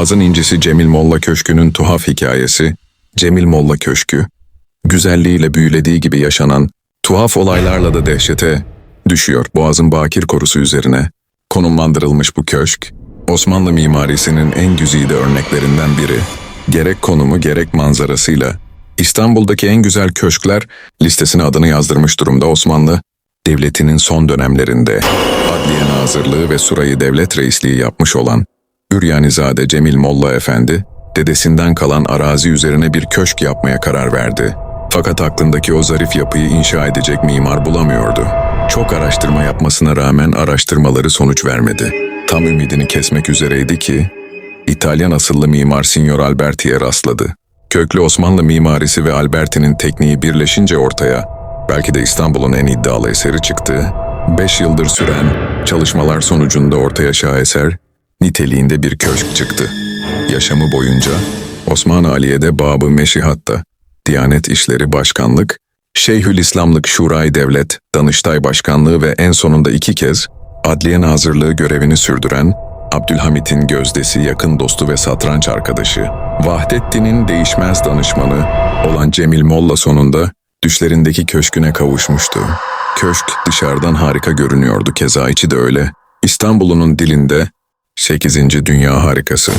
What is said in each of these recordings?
Boğaz'ın incisi Cemil Molla Köşkü'nün tuhaf hikayesi, Cemil Molla Köşkü, güzelliğiyle büyülediği gibi yaşanan tuhaf olaylarla da dehşete düşüyor. Boğaz'ın bakir korusu üzerine konumlandırılmış bu köşk, Osmanlı mimarisinin en güzide örneklerinden biri. Gerek konumu gerek manzarasıyla İstanbul'daki en güzel köşkler listesine adını yazdırmış durumda Osmanlı Devleti'nin son dönemlerinde Adliye Nazırlığı ve Surayı Devlet Reisliği yapmış olan Üryanizade Cemil Molla Efendi, dedesinden kalan arazi üzerine bir köşk yapmaya karar verdi. Fakat aklındaki o zarif yapıyı inşa edecek mimar bulamıyordu. Çok araştırma yapmasına rağmen araştırmaları sonuç vermedi. Tam ümidini kesmek üzereydi ki, İtalyan asıllı mimar Signor Alberti'ye rastladı. Köklü Osmanlı mimarisi ve Alberti'nin tekniği birleşince ortaya, belki de İstanbul'un en iddialı eseri çıktı. Beş yıldır süren çalışmalar sonucunda ortaya şaheser, niteliğinde bir köşk çıktı. Yaşamı boyunca Osman Aliye'de Babı Meşihat'ta, Diyanet İşleri Başkanlık, Şeyhülislamlık Şuray Devlet, Danıştay Başkanlığı ve en sonunda iki kez Adliye Nazırlığı görevini sürdüren Abdülhamit'in gözdesi, yakın dostu ve satranç arkadaşı, Vahdettin'in değişmez danışmanı olan Cemil Molla sonunda düşlerindeki köşküne kavuşmuştu. Köşk dışarıdan harika görünüyordu keza içi de öyle. İstanbul'un dilinde 8. Dünya harikası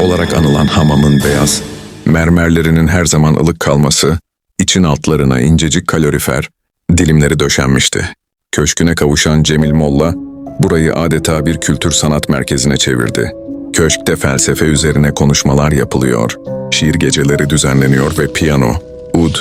olarak anılan hamamın beyaz, mermerlerinin her zaman ılık kalması, için altlarına incecik kalorifer, dilimleri döşenmişti. Köşküne kavuşan Cemil Molla, burayı adeta bir kültür sanat merkezine çevirdi. Köşkte felsefe üzerine konuşmalar yapılıyor, şiir geceleri düzenleniyor ve piyano, ud,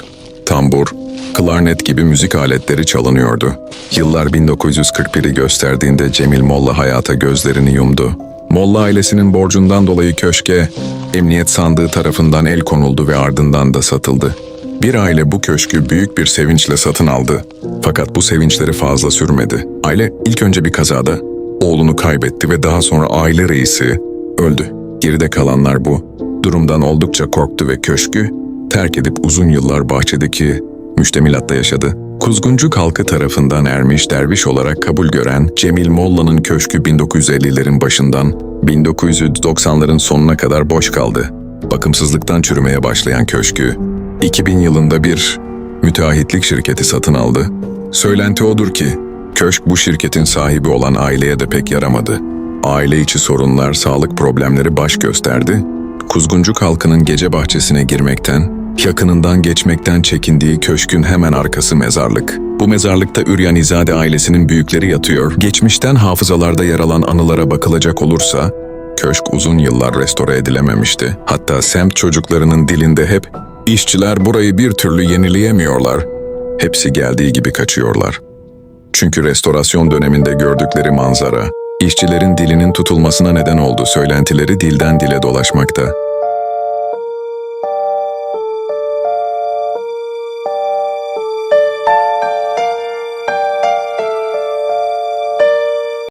tambur, klarnet gibi müzik aletleri çalınıyordu. Yıllar 1941'i gösterdiğinde Cemil Molla hayata gözlerini yumdu. Molla ailesinin borcundan dolayı köşke, emniyet sandığı tarafından el konuldu ve ardından da satıldı. Bir aile bu köşkü büyük bir sevinçle satın aldı. Fakat bu sevinçleri fazla sürmedi. Aile ilk önce bir kazada oğlunu kaybetti ve daha sonra aile reisi öldü. Geride kalanlar bu durumdan oldukça korktu ve köşkü terk edip uzun yıllar bahçedeki müştemilatta yaşadı. Kuzguncuk halkı tarafından ermiş derviş olarak kabul gören Cemil Molla'nın köşkü 1950'lerin başından 1990'ların sonuna kadar boş kaldı. Bakımsızlıktan çürümeye başlayan köşkü 2000 yılında bir müteahhitlik şirketi satın aldı. Söylenti odur ki köşk bu şirketin sahibi olan aileye de pek yaramadı. Aile içi sorunlar, sağlık problemleri baş gösterdi. Kuzguncuk halkının gece bahçesine girmekten, yakınından geçmekten çekindiği köşkün hemen arkası mezarlık. Bu mezarlıkta Üryanizade ailesinin büyükleri yatıyor. Geçmişten hafızalarda yer alan anılara bakılacak olursa, köşk uzun yıllar restore edilememişti. Hatta semt çocuklarının dilinde hep İşçiler burayı bir türlü yenileyemiyorlar. Hepsi geldiği gibi kaçıyorlar. Çünkü restorasyon döneminde gördükleri manzara, işçilerin dilinin tutulmasına neden oldu söylentileri dilden dile dolaşmakta.